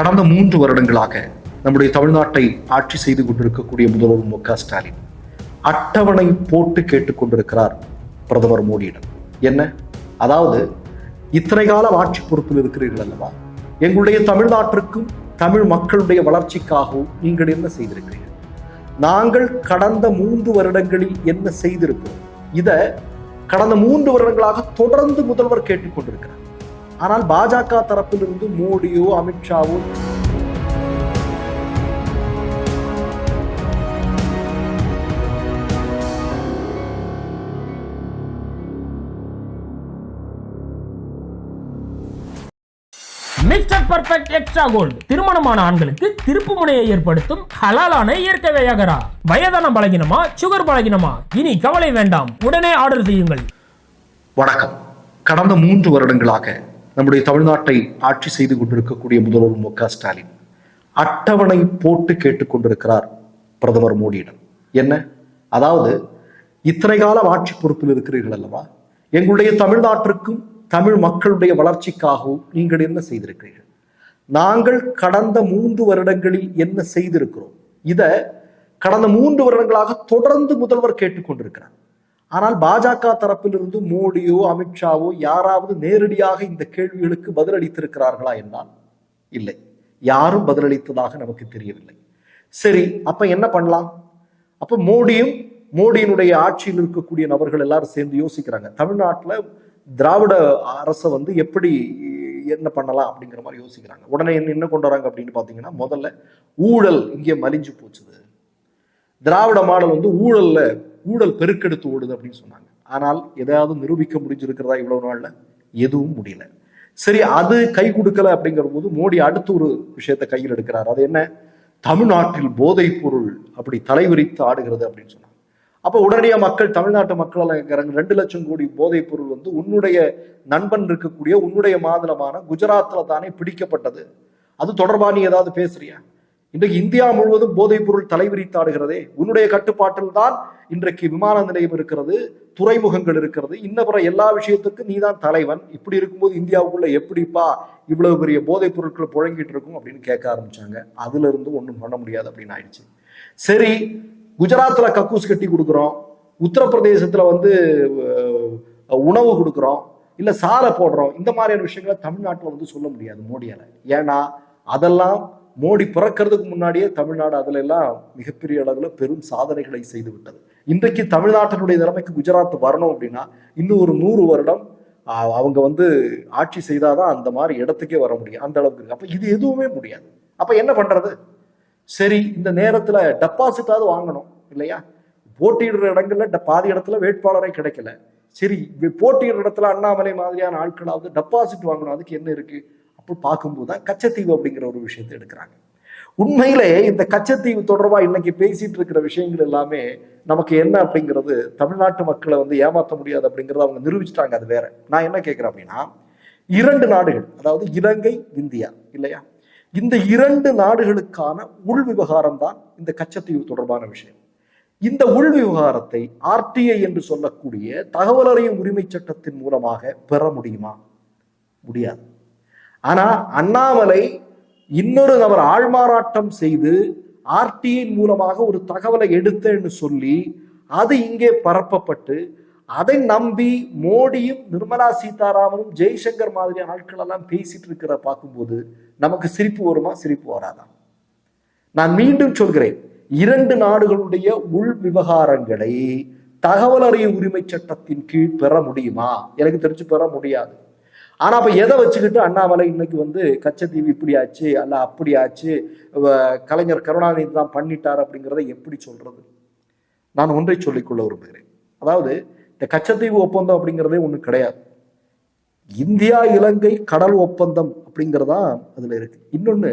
கடந்த மூன்று வருடங்களாக நம்முடைய தமிழ்நாட்டை ஆட்சி செய்து கொண்டிருக்கக்கூடிய முதல்வர் மு க ஸ்டாலின் அட்டவணை போட்டு கேட்டுக்கொண்டிருக்கிறார் பிரதமர் மோடியிடம். என்ன? அதாவது இத்தனை காலம் ஆட்சி பொறுப்பில் இருக்கிறீர்கள் அல்லவா? எங்களுடைய தமிழ்நாட்டிற்கும் தமிழ் மக்களுடைய வளர்ச்சிக்காகவும் நீங்கள் என்ன செய்திருக்கிறீர்கள்? நாங்கள் கடந்த மூன்று வருடங்களில் என்ன செய்திருக்கிறோம்? இத கடந்த மூன்று வருடங்களாக தொடர்ந்து முதல்வர் கேட்டுக்கொண்டிருக்கிறார் ஆனால் பாஜக தரப்பிலிருந்து மோடியோ அமித்ஷாவோ மிஸ்டர் பர்ஃபெக்ட் எக்ஸ்ட்ரா கோல்டு திருமணமான ஆண்களுக்கு திருப்பு முனையை ஏற்படுத்தும் ஹலாலான இயற்கை வியாகரா. வயதான பலகினமா சுகர் பலகினமா? இனி கவலை வேண்டாம். உடனே ஆர்டர் செய்யுங்கள். வணக்கம். கடந்த மூன்று வருடங்களாக நம்முடைய தமிழ்நாட்டை ஆட்சி செய்து கொண்டிருக்கக்கூடிய முதல்வர் மு க ஸ்டாலின் அட்டவணை போட்டு கேட்டுக்கொண்டிருக்கிறார் பிரதமர் மோடியிடம். என்ன? அதாவது இத்தனை காலம் ஆட்சி பொறுப்பில் இருக்கிறீர்கள் அல்லவா? எங்களுடைய தமிழ்நாட்டிற்கும் தமிழ் மக்களுடைய வளர்ச்சிக்காகவும் நீங்கள் என்ன செய்திருக்கிறீர்கள்? நாங்கள் கடந்த மூன்று வருடங்களில் என்ன செய்திருக்கிறோம்? இத கடந்த மூன்று வருடங்களாக தொடர்ந்து முதல்வர் கேட்டுக்கொண்டிருக்கிறார் ஆனால் பாஜக தரப்பிலிருந்து மோடியோ அமித்ஷாவோ யாராவது நேரடியாக இந்த கேள்விகளுக்கு பதிலளித்திருக்கிறார்களா என்றால் இல்லை. யாரும் பதிலளித்ததாக நமக்கு தெரியவில்லை. சரி அப்ப என்ன பண்ணலாம்? அப்ப மோடியும் மோடியினுடைய ஆட்சியில் இருக்கக்கூடிய நபர்கள் எல்லாரும் சேர்ந்து யோசிக்கிறாங்க. தமிழ்நாட்டில் திராவிட அரசை வந்து எப்படி என்ன பண்ணலாம் அப்படிங்கிற மாதிரி யோசிக்கிறாங்க. உடனே என்ன என்ன கொண்டு வராங்க அப்படின்னு பாத்தீங்கன்னா முதல்ல ஊழல் இங்கே மலிஞ்சு போச்சுது. திராவிட மாடல் வந்து ஊழல்ல ஊழல் பெருக்கெடுத்து ஓடுது அப்படின்னு சொன்னாங்க. ஆனால் எதாவது நிரூபிக்க முடிஞ்சிருக்கிறதா இவ்வளவு நாள்ல? எதுவும் முடியல. சரி அது கை கொடுக்கல அப்படிங்கிற போது மோடி அடுத்து ஒரு விஷயத்த கையில் எடுக்கிறார். அது என்ன? தமிழ்நாட்டில் போதைப் பொருள் அப்படி தலைவிரித்து ஆடுகிறது அப்படின்னு சொன்னாங்க. அப்போ உடனடியாக மக்கள் தமிழ்நாட்டு மக்கள் எல்லாம் ரெண்டு லட்சம் கோடி போதைப் பொருள் வந்து உன்னுடைய நண்பன் இருக்கக்கூடிய உன்னுடைய மாநிலமான குஜராத்தில் தானே பிடிக்கப்பட்டது. அது தொடர்பாக நீ ஏதாவது பேசுறியா? இன்றைக்கு இந்தியா முழுவதும் போதைப் பொருள் தலைவிரித்தாடுகிறதே உன்னுடைய கட்டுப்பாட்டில் தான் இன்றைக்கு விமான நிலையம் இருக்கிறது துறைமுகங்கள் இருக்கிறது. இன்னப்புற எல்லா விஷயத்துக்கும் நீ தான் தலைவன். இப்படி இருக்கும்போது இந்தியாவுக்குள்ள எப்படிப்பா இவ்வளவு பெரிய போதைப் பொருட்கள் புழங்கிட்டு இருக்கும் அப்படின்னு கேட்க ஆரம்பிச்சாங்க. அதுல இருந்து ஒன்றும் பண்ண முடியாது அப்படின்னு ஆயிடுச்சு. சரி குஜராத்ல கக்கூஸ் கட்டி கொடுக்குறோம். உத்தரப்பிரதேசத்துல வந்து உணவு கொடுக்குறோம். இல்லை சாலை போடுறோம். இந்த மாதிரியான விஷயங்களை தமிழ்நாட்டில் வந்து சொல்ல முடியாது மோடியால். ஏன்னா அதெல்லாம் மோடி பிறக்கிறதுக்கு முன்னாடியே தமிழ்நாடு அதுல எல்லாம் மிகப்பெரிய அளவில் பெரும் சாதனைகளை செய்து விட்டது. இன்றைக்கு தமிழ்நாட்டினுடைய நிலைமைக்கு குஜராத் வரணும் அப்படின்னா இன்னும் ஒரு நூறு வருடம் அவங்க வந்து ஆட்சி செய்தாதான் அந்த மாதிரி இடத்துக்கே வர முடியும். அந்த அளவுக்கு இருக்கு. அப்ப இது எதுவுமே முடியாது. அப்ப என்ன பண்றது? சரி இந்த நேரத்துல டெபாசிட்டாவது வாங்கணும் இல்லையா? போட்டியிடுற இடங்கள்ல ட- பாதி இடத்துல வேட்பாளரே கிடைக்கல. சரி போட்டியிடுற இடத்துல அண்ணாமலை மாதிரியான ஆட்களாவது டெபாசிட் வாங்கணும். அதுக்கு என்ன இருக்கு? அப்போ பார்க்கும்போது தான் கச்சத்தீவு அப்படிங்கிற ஒரு விஷயத்தை எடுக்கிறாங்க. உண்மையிலே இந்த கச்சத்தீவு தொடர்பா இன்னைக்கு பேசிட்டு இருக்கிற விஷயங்கள் எல்லாமே நமக்கு என்ன அப்படிங்கிறது தமிழ்நாட்டு மக்களை வந்து ஏமாற்ற முடியாது அப்படிங்கிறத அவங்க நிரூபிச்சிட்டாங்க அது வேற. நான் என்ன கேட்குறேன் அப்படின்னா இரண்டு நாடுகள் அதாவது இலங்கை இந்தியா இல்லையா? இந்த இரண்டு நாடுகளுக்கான உள் விவகாரம் தான் இந்த கச்சத்தீவு தொடர்பான விஷயம். இந்த உள் விவகாரத்தை ஆர்டிஐ என்று சொல்லக்கூடிய தகவல் அறியும் உரிமை சட்டத்தின் மூலமாக பெற முடியுமா? முடியாது. ஆனா அண்ணாமலை இன்னொரு நபர் ஆள்மாறாட்டம் செய்து ஆர்டிஐ மூலமாக ஒரு தகவலை எடுத்தேன்னு சொல்லி அது இங்கே பரப்பப்பட்டு அதை நம்பி மோடியும் நிர்மலா சீதாராமனும் ஜெய்சங்கர் மாதிரியான ஆட்கள் எல்லாம் பேசிட்டு இருக்கிற பார்க்கும்போது நமக்கு சிரிப்பு வருமா? சிரிப்பு வராதா? நான் மீண்டும் சொல்கிறேன் இரண்டு நாடுகளுடைய உள் விவகாரங்களை தகவல் அறியும் உரிமை சட்டத்தின் கீழ் பெற முடியுமா? எனக்கு தெரிஞ்சு பெற முடியாது. ஆனா அப்ப எதை வச்சுக்கிட்டு அண்ணாமலை இன்னைக்கு வந்து கச்சத்தீவு இப்படி ஆச்சு அல்ல அப்படி ஆச்சு வ- கலைஞர் கருணாநிதி தான் பண்ணிட்டார் அப்படிங்கிறத எப்படி சொல்றது? நான் ஒன்றை சொல்லிக்கொள்ள விரும்புகிறேன். அதாவது இந்த கச்சத்தீவு ஒப்பந்தம் அப்படிங்கிறதே ஒன்றும் கிடையாது. இந்தியா இலங்கை கடல் ஒப்பந்தம் அப்படிங்கிறதா அதுல இருக்கு. இன்னொன்னு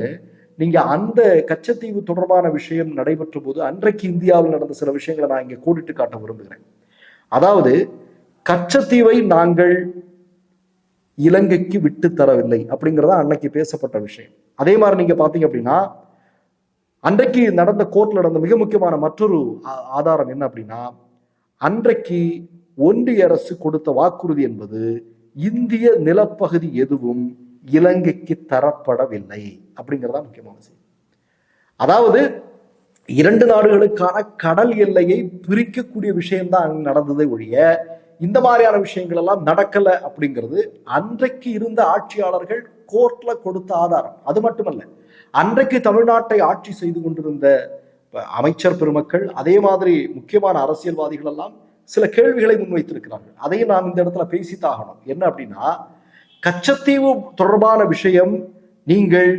நீங்க அந்த கச்சத்தீவு தொடர்பான விஷயம் நடைபெற்ற போது அன்றைக்கு இந்தியாவில் நடந்த சில விஷயங்களை நான் இங்க கூட்டிட்டு காட்ட விரும்புகிறேன். அதாவது கச்சத்தீவை நாங்கள் இலங்கைக்கு விட்டு தரவில்லை அப்படிங்கறத அன்னைக்கு பேசப்பட்ட விஷயம். அதே மாதிரி நீங்க பாத்தீங்க அப்படின்னா அன்றைக்கு நடந்த கோர்ட்ல நடந்த மிக முக்கியமான மற்றொரு ஆதாரம் என்ன அப்படின்னா அன்றைக்கு ஒன்றிய அரசு கொடுத்த வாக்குறுதி என்பது இந்திய நிலப்பகுதி எதுவும் இலங்கைக்கு தரப்படவில்லை அப்படிங்கிறதா முக்கியமான செய்தி. அதாவது இரண்டு நாடுகளுக்கான கடல் எல்லையை பிரிக்கக்கூடிய விஷயம்தான் நடந்ததை நடந்ததே ஒழிய இந்த மாதிரியான விஷயங்கள் எல்லாம் நடக்கல அப்படிங்கிறது அன்றைக்கு இருந்த ஆட்சியாளர்கள் கோர்ட்ல கொடுத்த ஆதாரம். அது மட்டுமல்ல அன்றைக்கு தமிழ்நாட்டை ஆட்சி செய்து கொண்டிருந்த அமைச்சர் பெருமக்கள் அதே மாதிரி முக்கியமான அரசியல்வாதிகள் எல்லாம் சில கேள்விகளை முன்வைத்திருக்கிறார்கள். அதையும் நான் இந்த இடத்துல பேசித்தாகணும் என்ன அப்படின்னா கச்சத்தீவு தொடர்பான விஷயம் நீங்கள்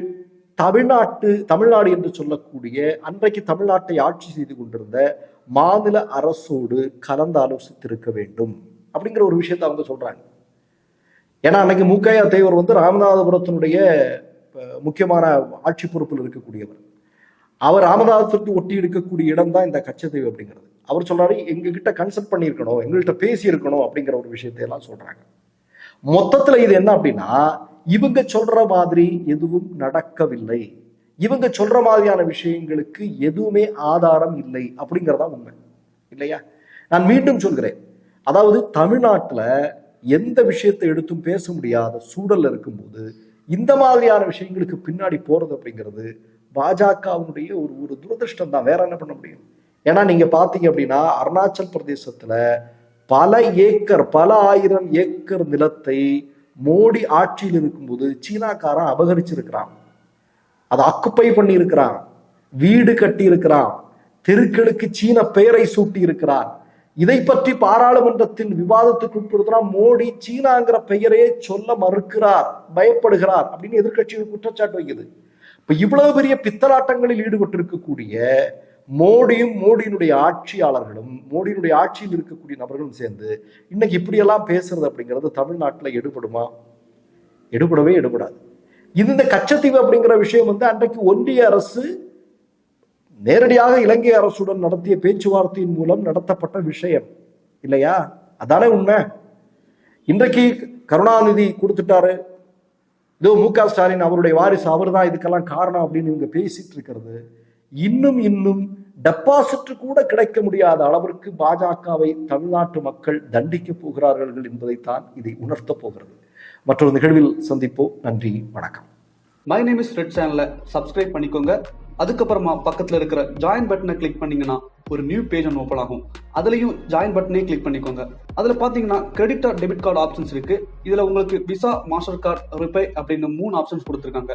தமிழ்நாட்டு தமிழ்நாடு என்று சொல்லக்கூடிய அன்றைக்கு தமிழ்நாட்டை ஆட்சி செய்து கொண்டிருந்த மாநில அரசோடு கலந்து ஆலோசித்திருக்க வேண்டும் அப்படிங்கிற ஒரு விஷயத்தை அவங்க சொல்றாங்க. ஏன்னா அன்னைக்கு மூக்கையா தேவர் வந்து ராமநாதபுரத்தினுடைய முக்கியமான ஆட்சி பொறுப்பில் இருக்கக்கூடியவர். அவர் ராமநாதத்துக்கு ஒட்டி இருக்கக்கூடிய இடம் தான் இந்த கச்சத்தீவு அப்படிங்கிறது. அவர் சொல்றாரு எங்ககிட்ட கன்சல்ட் பண்ணியிருக்கணும் எங்கள்கிட்ட பேசியிருக்கணும் அப்படிங்கிற ஒரு விஷயத்தை எல்லாம் சொல்றாங்க. மொத்தத்துல இது என்ன அப்படின்னா இவங்க சொல்ற மாதிரி எதுவும் நடக்கவில்லை. இவங்க சொல்ற மாதிரியான விஷயங்களுக்கு எதுவுமே ஆதாரம் இல்லை அப்படிங்கிறதா உண்மை. இல்லையா? நான் மீண்டும் சொல்கிறேன். அதாவது தமிழ்நாட்டில் எந்த விஷயத்தை எடுத்தும் பேச முடியாத சூழல்ல இருக்கும்போது இந்த மாதிரியான விஷயங்களுக்கு பின்னாடி போறது அப்படிங்கிறது பாஜகவினுடைய ஒரு ஒரு துரதிருஷ்டம் தான். வேற என்ன பண்ண முடியும்? ஏன்னா நீங்க பாத்தீங்க அப்படின்னா அருணாச்சல் பிரதேசத்துல பல ஏக்கர் பல ஆயிரம் ஏக்கர் நிலத்தை மோடி ஆட்சியில் இருக்கும்போது சீனாக்காரன் அபகரிச்சிருக்கிறான். அதை அக்குப்பை பண்ணி இருக்கிறான் வீடு கட்டி இருக்கிறான் தெருக்களுக்கு சீன பெயரை சூட்டி இருக்கிறான் இதை பற்றி பாராளுமன்றத்தின் விவாதத்துக்கு உட்படுத்தினா மோடி சீனாங்கிற பெயரையே சொல்ல மறுக்கிறார் பயப்படுகிறார் அப்படின்னு எதிர்கட்சிகள் குற்றச்சாட்டு வைக்குது. இப்ப இவ்வளவு பெரிய பித்தலாட்டங்களில் ஈடுபட்டிருக்கக்கூடிய மோடியும் மோடியினுடைய ஆட்சியாளர்களும் மோடியினுடைய ஆட்சியில் இருக்கக்கூடிய நபர்களும் சேர்ந்து இன்னைக்கு இப்படியெல்லாம் பேசுறது அப்படிங்கிறது தமிழ்நாட்டில் எடுபடுமா? எடுபடவே எடுபடாது. இது இந்த கச்சத்தீவு அப்படிங்கிற விஷயம் வந்து அன்றைக்கு ஒன்றிய அரசு நேரடியாக இலங்கை அரசுடன் நடத்திய பேச்சுவார்த்தையின் மூலம் நடத்தப்பட்ட விஷயம். இல்லையா? அதானே உண்மை. இன்றைக்கு கருணாநிதி கொடுத்துட்டாரு. இதோ மு க ஸ்டாலின் அவருடைய வாரிசு அவர் தான் இதுக்கெல்லாம் காரணம் அப்படின்னு இவங்க பேசிட்டு இருக்கிறது. இன்னும் இன்னும் டெபாசிட் கூட கிடைக்க முடியாத அளவிற்கு பாஜகவை தமிழ்நாட்டு மக்கள் தண்டிக்க போகிறார்கள் என்பதைத்தான் இதை உணர்த்தப் போகிறது. மற்றொரு நிகழ்வில் சந்திப்போம். நன்றி வணக்கம். மை நேம் இஸ் ரெட் சேனலை சப்ஸ்கிரைப் பண்ணிக்கோங்க. அதுக்கப்புறமா பக்கத்தில் இருக்கிற ஜாயின் பட்டனை கிளிக் பண்ணீங்கன்னா ஒரு நியூ பேஜ் ஒன்று ஓப்பன் ஆகும். அதுலேயும் ஜாயின் பட்டனே கிளிக் பண்ணிக்கோங்க. அதில் பார்த்தீங்கன்னா credit card debit card options இருக்கு. இதில் உங்களுக்கு விசா மாஸ்டர் கார்டு ரிப்பே அப்படின்னு மூணு ஆப்ஷன்ஸ் கொடுத்துருக்காங்க.